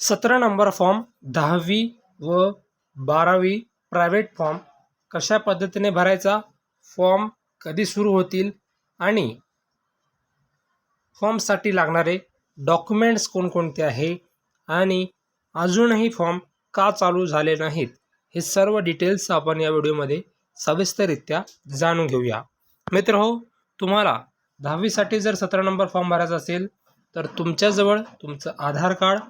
सतरा number form दहावी व बारावी प्रायव्हेट फॉर्म कशा पद्धतीने भरायचा फॉर्म कधी सुरू होतील आणि फॉर्मसाठी लागणारे डॉक्युमेंट्स कोणकोणते आहे आणि अजूनही फॉर्म का चालू झाले नाहीत हे सर्व डिटेल्स आपण या व्हिडिओमध्ये सविस्तररित्या जाणून घेऊया. मित्र हो तुम्हाला दहावीसाठी जर सतरा नंबर फॉर्म भरायचा असेल तर तुमच्याजवळ तुमचं आधार कार्ड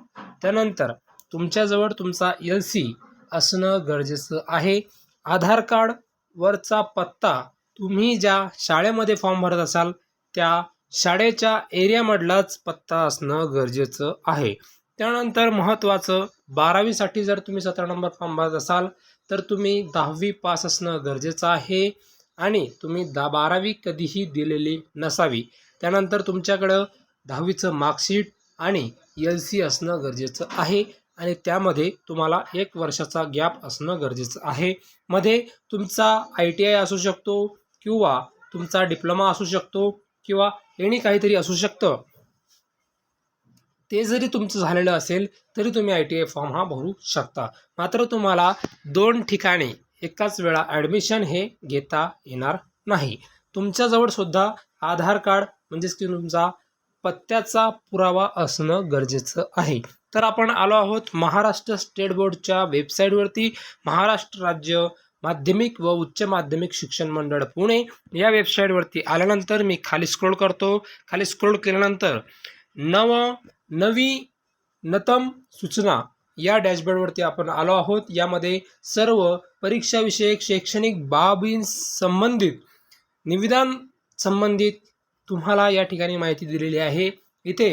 त्यानंतर तुमच्याजवळ तुमचा एल सी असणं गरजेचं आहे. आधार कार्डवरचा पत्ता तुम्ही ज्या शाळेमध्ये फॉर्म भरत असाल त्या शाळेच्या एरियामधलाच पत्ता असणं गरजेचं आहे. त्यानंतर महत्त्वाचं बारावीसाठी जर तुम्ही सतरा नंबर फॉर्म भरत असाल तर तुम्ही दहावी पास असणं गरजेचं आहे आणि तुम्ही दा बारावी कधीही दिलेली नसावी. त्यानंतर तुमच्याकडं दहावीचं मार्कशीट आणि एल सी असणं गरजेचं आहे. आणि त्यामध्ये तुम्हाला एक वर्षाचा गॅप असणं गरजेचं आहे. मध्ये तुमचा आय टी आय असू शकतो किंवा तुमचा डिप्लोमा असू शकतो किंवा एनी काहीतरी असू शकतं. ते जरी तुमचं झालेलं असेल तरी तुम्ही आय टी आय फॉर्म हा भरू शकता. मात्र तुम्हाला दोन ठिकाणी एकाच वेळा ॲडमिशन हे घेता येणार नाही. तुमच्याजवळ सुद्धा आधार कार्ड म्हणजेच की तुमचा पत्त्याचा पुरावा असणं गरजेचं आहे. तर आपण आलो आहोत महाराष्ट्र स्टेट बोर्डच्या वेबसाईटवरती महाराष्ट्र राज्य माध्यमिक व उच्च माध्यमिक शिक्षण मंडळ पुणे या वेबसाईटवरती आल्यानंतर मी खाली स्क्रोल करतो. खाली स्क्रोल केल्यानंतर नव नवी नतम सूचना या डॅशबोर्डवरती आपण आलो आहोत. यामध्ये सर्व परीक्षाविषयक शैक्षणिक बाबींसंबंधित निविदान संबंधित तुम्हाला या ठिकाणी माहिती दिलेली आहे. इथे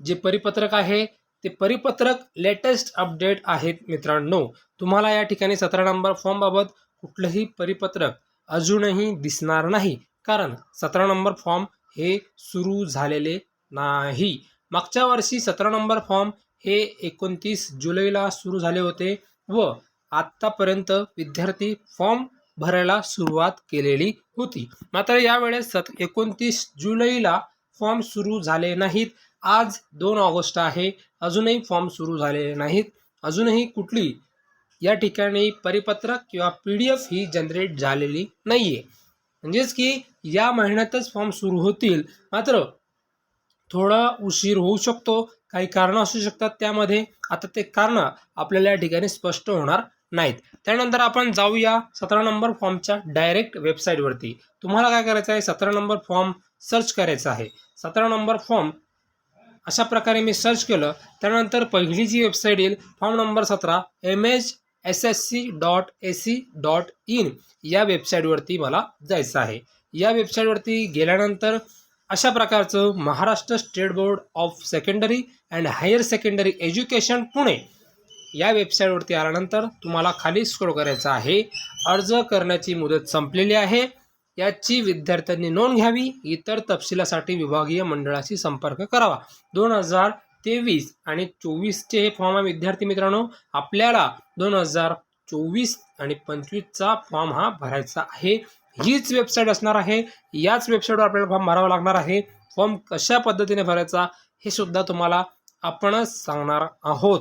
जे परिपत्रक आहे ते परिपत्रक लेटेस्ट अपडेट आहेत मित्रांनो. तुम्हाला या ठिकाणी सतरा नंबर फॉर्मबाबत कुठलंही परिपत्रक अजूनही दिसणार नाही. कारण सतरा नंबर फॉर्म हे सुरू झालेले नाही. मागच्या वर्षी सतरा नंबर फॉर्म हे एकोणतीस जुलैला सुरू झाले होते व आत्तापर्यंत विद्यार्थी फॉर्म भरायला सुरुवात केलेली होती. मात्र यावेळेस सत एकोणतीस जुलैला फॉर्म सुरू झाले नाहीत. आज दोन ऑगस्ट आहे. अजूनही फॉर्म सुरू झालेले नाहीत. अजूनही कुठली या ठिकाणी परिपत्रक किंवा पी डी एफ ही जनरेट झालेली नाही आहे म्हणजेच की या महिन्यातच फॉर्म सुरू होतील. मात्र थोडा उशीर होऊ शकतो. काही कारणं असू शकतात त्यामध्ये. आता ते कारणं आपल्याला या ठिकाणी स्पष्ट होणार नाहीत. त्यानंतर आपण जाऊया सतरा नंबर फॉर्मच्या डायरेक्ट वेबसाईटवरती तुम्हाला काय करायचं आहे? सतरा नंबर फॉर्म सर्च करायचा आहे. सतरा नंबर फॉर्म अशा प्रकारे मी सर्च केलं. त्यानंतर पहिली जी वेबसाईट येईल फॉर्म नंबर सतरा M H S S C dot A C dot in या वेबसाईटवरती मला जायचं आहे. या वेबसाईटवरती गेल्यानंतर अशा प्रकारचं Maharashtra state board of secondary and higher secondary education Pune या वेबसाईटवरती आल्यानंतर तुम्हाला खाली स्क्रोल करायचं आहे. अर्ज करण्याची मुदत संपलेली आहे. याची विद्यार्थ्यांनी नोंद घ्यावी. इतर तपशिलासाठी विभागीय मंडळाशी संपर्क करावा. दोन हजार तेवीस आणि चोवीसचे हे फॉर्म आहे विद्यार्थी मित्रांनो. आपल्याला दोन हजार चोवीस आणि पंचवीसचा फॉर्म हा भरायचा आहे. हीच वेबसाईट असणार आहे. याच वेबसाईटवर आपल्याला फॉर्म भरावा लागणार आहे. फॉर्म कशा पद्धतीने भरायचा हे सुद्धा तुम्हाला आपणच सांगणार आहोत.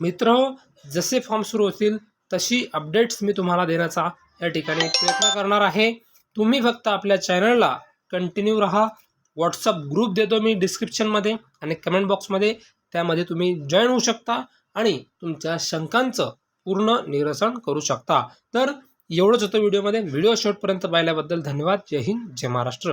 मित्र जसे फॉर्म सुरू होतील तशी अपडेट्स मी तुम्हाला देण्याचा या ठिकाणी प्रयत्न करणार आहे. तुम्ही फक्त आपल्या चॅनलला कंटिन्यू राहा. व्हॉट्सअप ग्रुप देतो मी डिस्क्रिप्शनमध्ये आणि कमेंट बॉक्समध्ये त्यामध्ये तुम्ही जॉईन होऊ शकता आणि तुमच्या शंकांचं पूर्ण निरसन करू शकता. तर एवढंच होतं व्हिडिओमध्ये व्हिडिओ शेवटपर्यंत पाहिल्याबद्दल धन्यवाद. जय हिंद जय महाराष्ट्र.